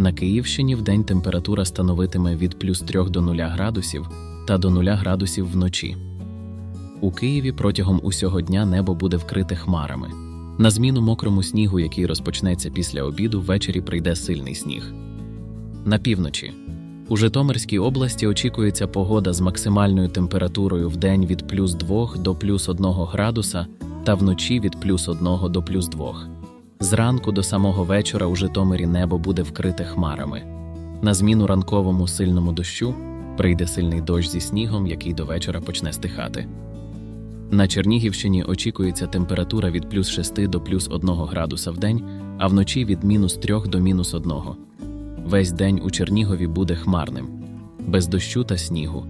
На Київщині вдень температура становитиме від плюс 3 до 0 градусів та до 0 градусів вночі. У Києві протягом усього дня небо буде вкрите хмарами. На зміну мокрому снігу, який розпочнеться після обіду, ввечері прийде сильний сніг. На півночі. У Житомирській області очікується погода з максимальною температурою в день від плюс 2 до плюс 1 градуса та вночі від плюс 1 до плюс 2. Зранку до самого вечора у Житомирі небо буде вкрите хмарами. На зміну ранковому сильному дощу прийде сильний дощ зі снігом, який до вечора почне стихати. На Чернігівщині очікується температура від плюс 6 до плюс 1 градуса в день, а вночі від мінус 3 до мінус 1. Весь день у Чернігові буде хмарним, без дощу та снігу.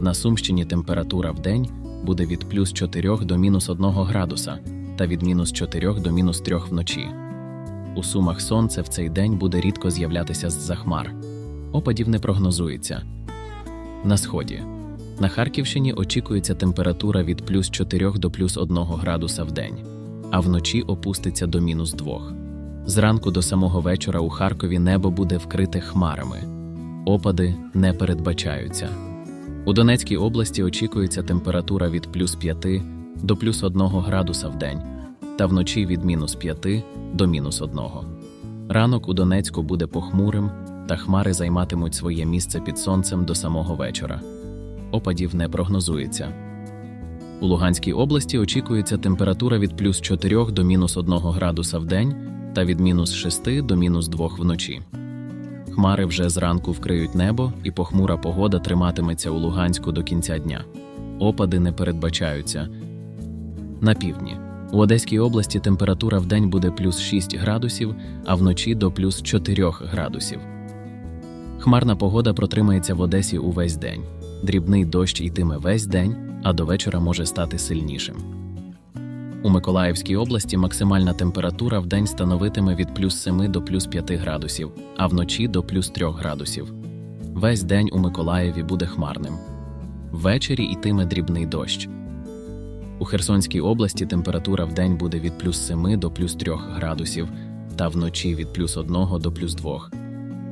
На Сумщині температура в день буде від плюс 4 до мінус 1 градуса та від мінус 4 до мінус 3 вночі. У Сумах сонце в цей день буде рідко з'являтися з-за хмар. Опадів не прогнозується. На сході. На Харківщині очікується температура від плюс 4 до плюс 1 градуса в день, а вночі опуститься до мінус 2. Зранку до самого вечора у Харкові небо буде вкрите хмарами. Опади не передбачаються. У Донецькій області очікується температура від плюс 5 до плюс 1 градуса в день, та вночі від мінус 5 до мінус 1. Ранок у Донецьку буде похмурим, та хмари займатимуть своє місце під сонцем до самого вечора. Опадів не прогнозується. У Луганській області очікується температура від плюс 4 до мінус 1 градуса в день та від мінус 6 до мінус 2 вночі. Хмари вже зранку вкриють небо, і похмура погода триматиметься у Луганську до кінця дня. Опади не передбачаються. На півдні. У Одеській області температура в день буде плюс 6 градусів, а вночі до плюс 4 градусів. Хмарна погода протримається в Одесі увесь день. Дрібний дощ йтиме весь день, а до вечора може стати сильнішим. У Миколаївській області максимальна температура в день становитиме від плюс 7 до плюс 5 градусів, а вночі до плюс 3 градусів. Весь день у Миколаєві буде хмарним. Ввечері йтиме дрібний дощ. У Херсонській області температура в день буде від плюс 7 до плюс 3 градусів, та вночі від плюс 1 до плюс 2.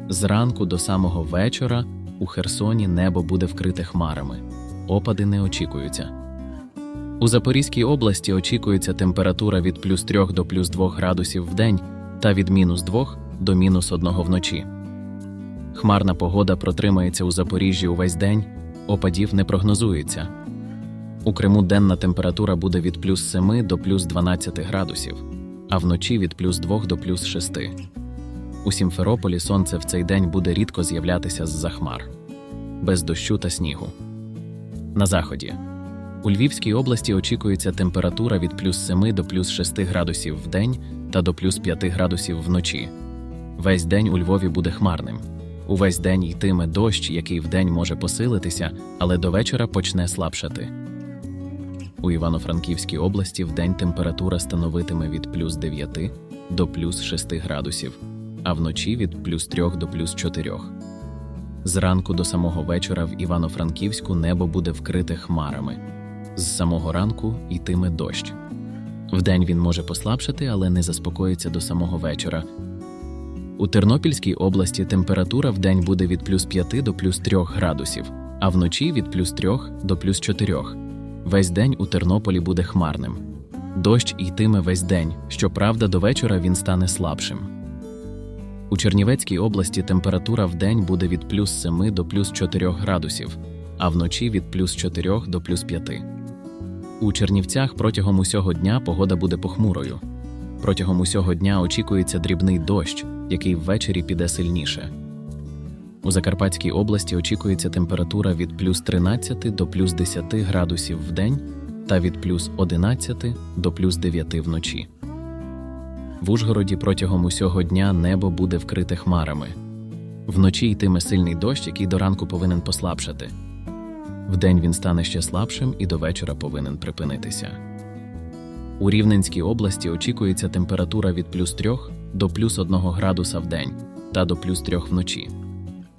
Зранку до самого вечора у Херсоні небо буде вкрите хмарами. Опади не очікуються. У Запорізькій області очікується температура від плюс 3 до плюс 2 градусів в день та від мінус 2 до мінус 1 вночі. Хмарна погода протримається у Запоріжжі увесь день, опадів не прогнозується. У Криму денна температура буде від плюс 7 до плюс 12 градусів, а вночі від плюс 2 до плюс 6. У Сімферополі сонце в цей день буде рідко з'являтися з-за хмар, без дощу та снігу. На заході. У Львівській області очікується температура від плюс 7 до плюс 6 градусів в день та до плюс 5 градусів вночі. Весь день у Львові буде хмарним. Увесь день йтиме дощ, який вдень може посилитися, але до вечора почне слабшати. У Івано-Франківській області вдень температура становитиме від плюс 9 до плюс 6 градусів, а вночі від плюс 3 до плюс 4. Зранку до самого вечора в Івано-Франківську небо буде вкрите хмарами. З самого ранку йтиме дощ. Вдень він може послабшати, але не заспокоїться до самого вечора. У Тернопільській області температура вдень буде від плюс 5 до плюс 3 градусів, а вночі від плюс 3 до плюс 4. Весь день у Тернополі буде хмарним. Дощ йтиме весь день, щоправда, до вечора він стане слабшим. У Чернівецькій області температура вдень буде від плюс 7 до плюс 4 градусів, а вночі від плюс 4 до плюс 5. У Чернівцях протягом усього дня погода буде похмурою. Протягом усього дня очікується дрібний дощ, який ввечері піде сильніше. У Закарпатській області очікується температура від плюс 13 до плюс 10 градусів в день та від плюс 11 до плюс 9 вночі. В Ужгороді протягом усього дня небо буде вкрите хмарами. Вночі йтиме сильний дощ, який до ранку повинен послабшати. Вдень він стане ще слабшим і до вечора повинен припинитися. У Рівненській області очікується температура від плюс 3 до плюс 1 градуса в день та до плюс 3 вночі.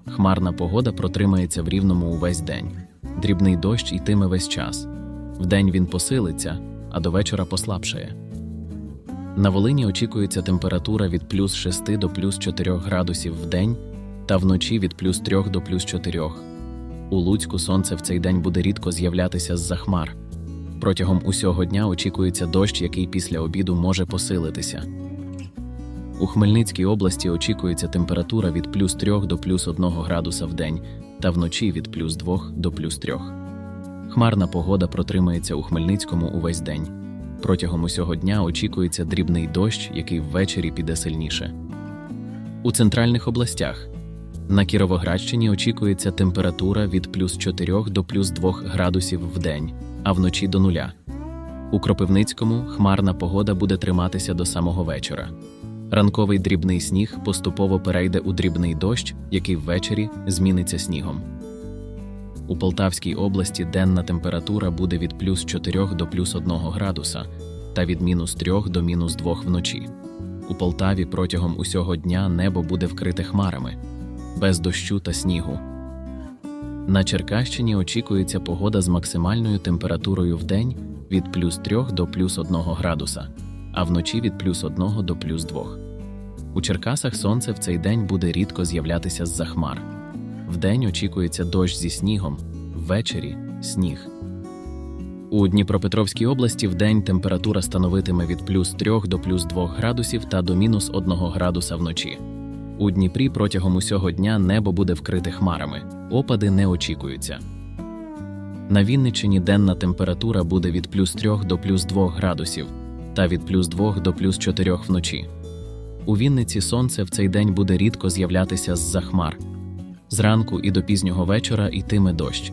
Хмарна погода протримається в рівному увесь день. Дрібний дощ йтиме весь час. Вдень він посилиться, а до вечора послабшає. На Волині очікується температура від плюс 6 до плюс 4 градусів в день та вночі від плюс 3 до плюс 4. У Луцьку сонце в цей день буде рідко з'являтися з-за хмар. Протягом усього дня очікується дощ, який після обіду може посилитися. У Хмельницькій області очікується температура від плюс 3 до плюс 1 градуса в день та вночі від плюс 2 до плюс 3. Хмарна погода протримається у Хмельницькому увесь день. Протягом усього дня очікується дрібний дощ, який ввечері піде сильніше. У центральних областях на Кіровоградщині очікується температура від плюс 4 до плюс 2 градусів в день, а вночі до нуля. У Кропивницькому хмарна погода буде триматися до самого вечора. Ранковий дрібний сніг поступово перейде у дрібний дощ, який ввечері зміниться снігом. У Полтавській області денна температура буде від плюс 4 до плюс 1 градуса та від мінус 3 до мінус 2 вночі. У Полтаві протягом усього дня небо буде вкрите хмарами, без дощу та снігу. На Черкащині очікується погода з максимальною температурою в день від плюс 3 до плюс 1 градуса, а вночі від плюс 1 до плюс 2. У Черкасах сонце в цей день буде рідко з'являтися з-за хмар. Вдень очікується дощ зі снігом, ввечері сніг. У Дніпропетровській області вдень температура становитиме від плюс 3 до плюс 2 градусів та до мінус 1 градуса вночі. У Дніпрі протягом усього дня небо буде вкрите хмарами, опади не очікуються. На Вінниччині денна температура буде від плюс 3 до плюс 2 градусів та від плюс 2 до плюс 4 вночі. У Вінниці сонце в цей день буде рідко з'являтися з-за хмар. Зранку і до пізнього вечора йтиме дощ.